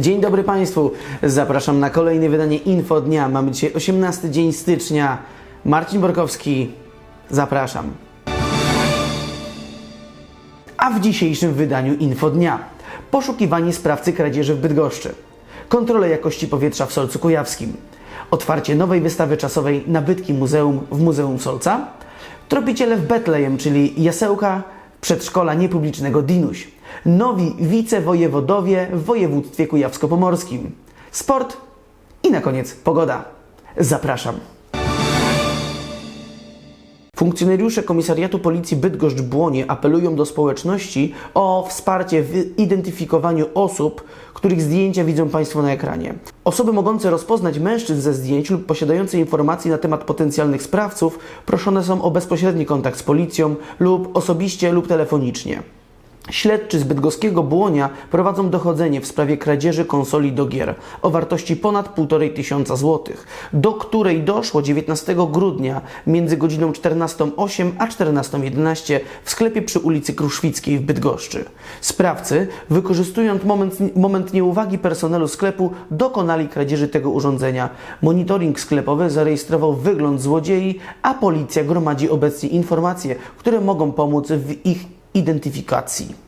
Dzień dobry Państwu. Zapraszam na kolejne wydanie Info Dnia. Mamy dzisiaj 18 dzień stycznia. Marcin Borkowski. Zapraszam. A w dzisiejszym wydaniu Info Dnia poszukiwanie sprawcy kradzieży w Bydgoszczy, kontrole jakości powietrza w Solcu Kujawskim, otwarcie nowej wystawy czasowej Nabytki Muzeum w Muzeum Solca, tropiciele w Betlejem, czyli jasełka przedszkola niepublicznego Dinuś, nowi wicewojewodowie w województwie kujawsko-pomorskim, sport i na koniec pogoda. Zapraszam. Funkcjonariusze Komisariatu Policji Bydgoszcz-Błonie apelują do społeczności o wsparcie w identyfikowaniu osób, których zdjęcia widzą Państwo na ekranie. Osoby mogące rozpoznać mężczyzn ze zdjęć lub posiadające informacje na temat potencjalnych sprawców proszone są o bezpośredni kontakt z policją lub osobiście lub telefonicznie. Śledczy z bydgoskiego Błonia prowadzą dochodzenie w sprawie kradzieży konsoli do gier o wartości ponad 1,5 tysiąca złotych, do której doszło 19 grudnia między godziną 14.08 a 14.11 w sklepie przy ulicy Kruszwickiej w Bydgoszczy. Sprawcy, wykorzystując moment, moment nieuwagi personelu sklepu, dokonali kradzieży tego urządzenia. Monitoring sklepowy zarejestrował wygląd złodziei, a policja gromadzi obecnie informacje, które mogą pomóc w ich identyfikacji.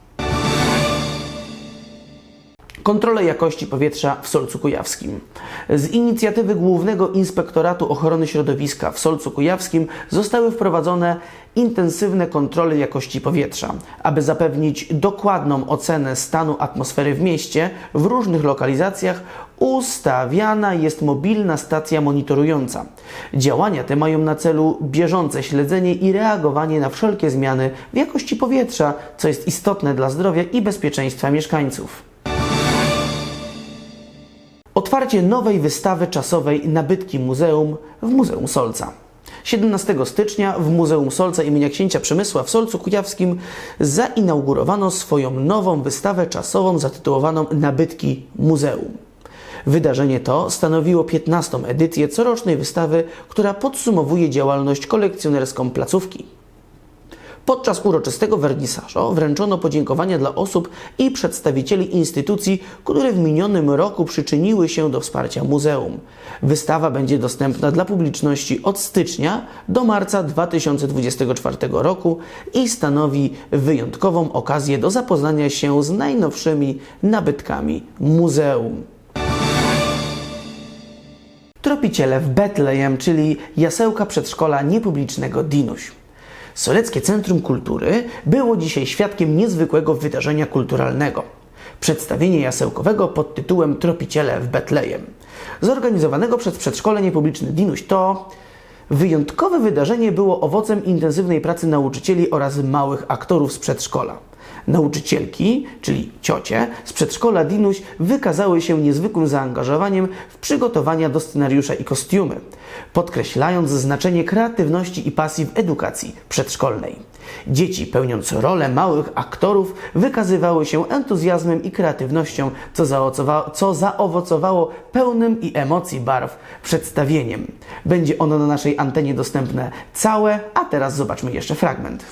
Kontrolę jakości powietrza w Solcu Kujawskim. Z inicjatywy Głównego Inspektoratu Ochrony Środowiska w Solcu Kujawskim zostały wprowadzone intensywne kontrole jakości powietrza, aby zapewnić dokładną ocenę stanu atmosfery w mieście. W różnych lokalizacjach ustawiana jest mobilna stacja monitorująca. Działania te mają na celu bieżące śledzenie i reagowanie na wszelkie zmiany w jakości powietrza, co jest istotne dla zdrowia i bezpieczeństwa mieszkańców. Otwarcie nowej wystawy czasowej Nabytki Muzeum w Muzeum Solca. 17 stycznia w Muzeum Solca imienia księcia Przemysła w Solcu Kujawskim zainaugurowano swoją nową wystawę czasową zatytułowaną Nabytki Muzeum. Wydarzenie to stanowiło 15. edycję corocznej wystawy, która podsumowuje działalność kolekcjonerską placówki. Podczas uroczystego wernisażu wręczono podziękowania dla osób i przedstawicieli instytucji, które w minionym roku przyczyniły się do wsparcia muzeum. Wystawa będzie dostępna dla publiczności od stycznia do marca 2024 roku i stanowi wyjątkową okazję do zapoznania się z najnowszymi nabytkami muzeum. Tropiciele w Betlejem, czyli jasełka przedszkola niepublicznego Dinuś. Soleckie Centrum Kultury było dzisiaj świadkiem niezwykłego wydarzenia kulturalnego. Przedstawienie jasełkowego pod tytułem Tropiciele w Betlejem. Zorganizowanego przez przedszkole niepubliczne Dinuś to wyjątkowe wydarzenie było owocem intensywnej pracy nauczycieli oraz małych aktorów z przedszkola. Nauczycielki, czyli ciocie, z przedszkola Dinuś wykazały się niezwykłym zaangażowaniem w przygotowania do scenariusza i kostiumy, podkreślając znaczenie kreatywności i pasji w edukacji przedszkolnej. Dzieci, pełniąc rolę małych aktorów, wykazywały się entuzjazmem i kreatywnością, co, zaocowa- co zaowocowało pełnym i emocji barw przedstawieniem. Będzie ono na naszej antenie dostępne całe, a teraz zobaczmy jeszcze fragment.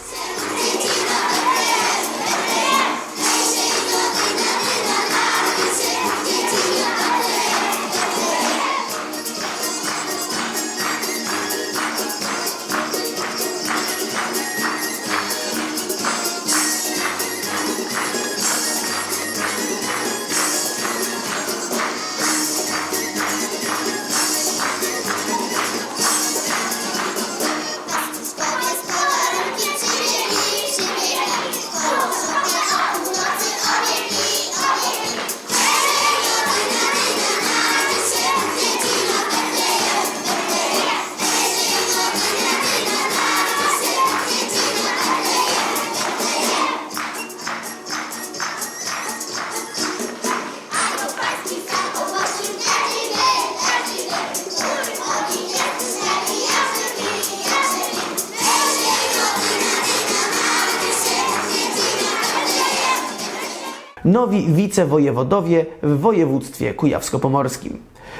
Nowi wicewojewodowie w województwie kujawsko-pomorskim.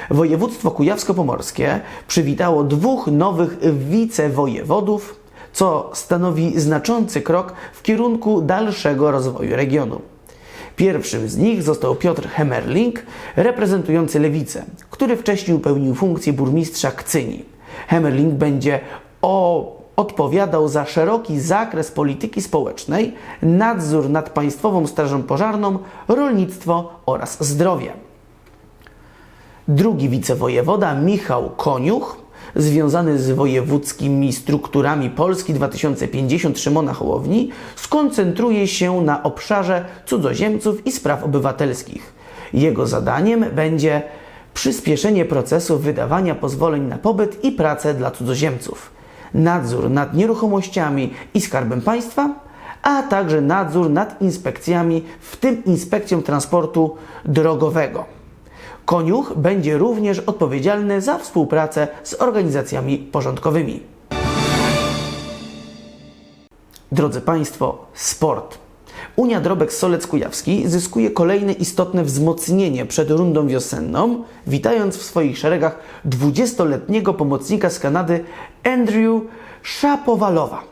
Województwo kujawsko-pomorskie przywitało dwóch nowych wicewojewodów, co stanowi znaczący krok w kierunku dalszego rozwoju regionu. Pierwszym z nich został Piotr Hemmerling, reprezentujący Lewicę, który wcześniej pełnił funkcję burmistrza Kcyni. Hemmerling będzie o odpowiadał za szeroki zakres polityki społecznej, nadzór nad Państwową Strażą Pożarną, rolnictwo oraz zdrowie. Drugi wicewojewoda Michał Koniuch, związany z wojewódzkimi strukturami Polski 2050 Szymona Hołowni, skoncentruje się na obszarze cudzoziemców i spraw obywatelskich. Jego zadaniem będzie przyspieszenie procesu wydawania pozwoleń na pobyt i pracę dla cudzoziemców, nadzór nad nieruchomościami i skarbem państwa, a także nadzór nad inspekcjami, w tym inspekcją transportu drogowego. Koniuch będzie również odpowiedzialny za współpracę z organizacjami porządkowymi. Drodzy Państwo, sport. Unia Drobek Solec Kujawski zyskuje kolejne istotne wzmocnienie przed rundą wiosenną, witając w swoich szeregach 20-letniego pomocnika z Kanady Andrew Szapowalowa.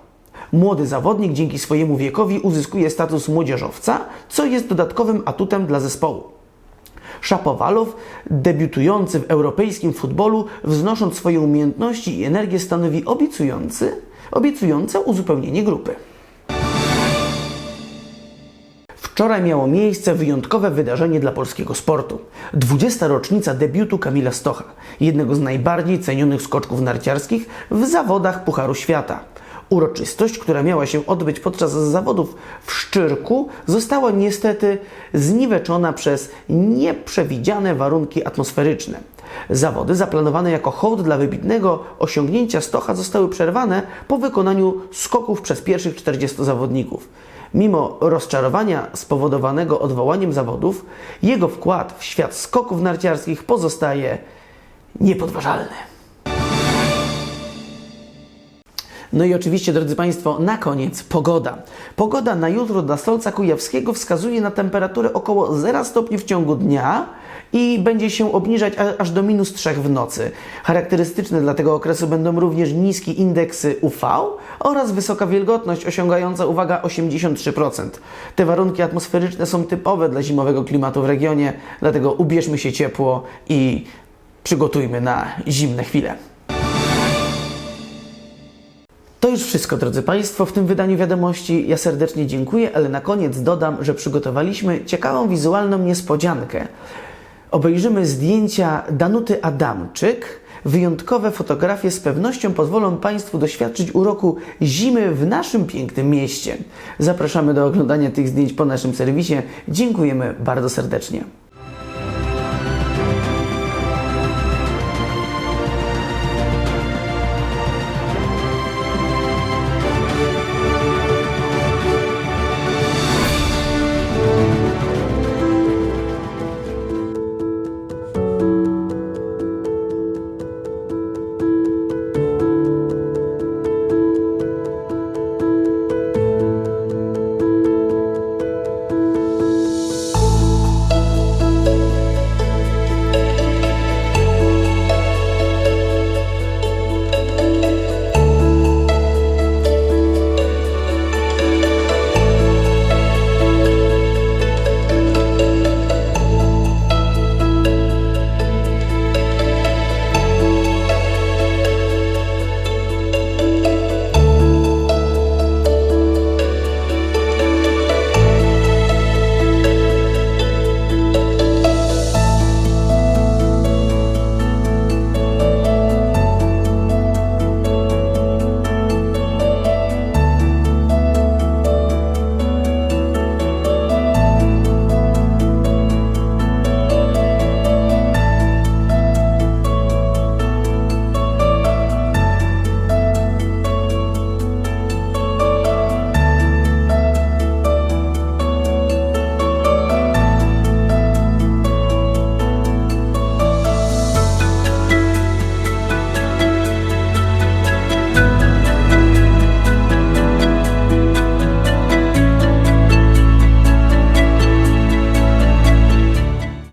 Młody zawodnik dzięki swojemu wiekowi uzyskuje status młodzieżowca, co jest dodatkowym atutem dla zespołu. Szapowalow, debiutujący w europejskim futbolu, wznosząc swoje umiejętności i energię, stanowi obiecujący, obiecujące uzupełnienie grupy. Wczoraj miało miejsce wyjątkowe wydarzenie dla polskiego sportu. 20. rocznica debiutu Kamila Stocha, jednego z najbardziej cenionych skoczków narciarskich w zawodach Pucharu Świata. Uroczystość, która miała się odbyć podczas zawodów w Szczyrku, została niestety zniweczona przez nieprzewidziane warunki atmosferyczne. Zawody zaplanowane jako hołd dla wybitnego osiągnięcia Stocha zostały przerwane po wykonaniu skoków przez pierwszych 40 zawodników. Mimo rozczarowania spowodowanego odwołaniem zawodów, jego wkład w świat skoków narciarskich pozostaje niepodważalny. No i oczywiście, drodzy Państwo, na koniec pogoda. Pogoda na jutro dla Stolca Kujawskiego wskazuje na temperaturę około 0 stopni w ciągu dnia i będzie się obniżać aż do minus 3 w nocy. Charakterystyczne dla tego okresu będą również niskie indeksy UV oraz wysoka wilgotność osiągająca, uwaga, 83%. Te warunki atmosferyczne są typowe dla zimowego klimatu w regionie, dlatego ubierzmy się ciepło i przygotujmy na zimne chwile. To już wszystko, drodzy Państwo, w tym wydaniu wiadomości. Ja serdecznie dziękuję, ale na koniec dodam, że przygotowaliśmy ciekawą wizualną niespodziankę. Obejrzymy zdjęcia Danuty Adamczyk. Wyjątkowe fotografie z pewnością pozwolą Państwu doświadczyć uroku zimy w naszym pięknym mieście. Zapraszamy do oglądania tych zdjęć po naszym serwisie. Dziękujemy bardzo serdecznie.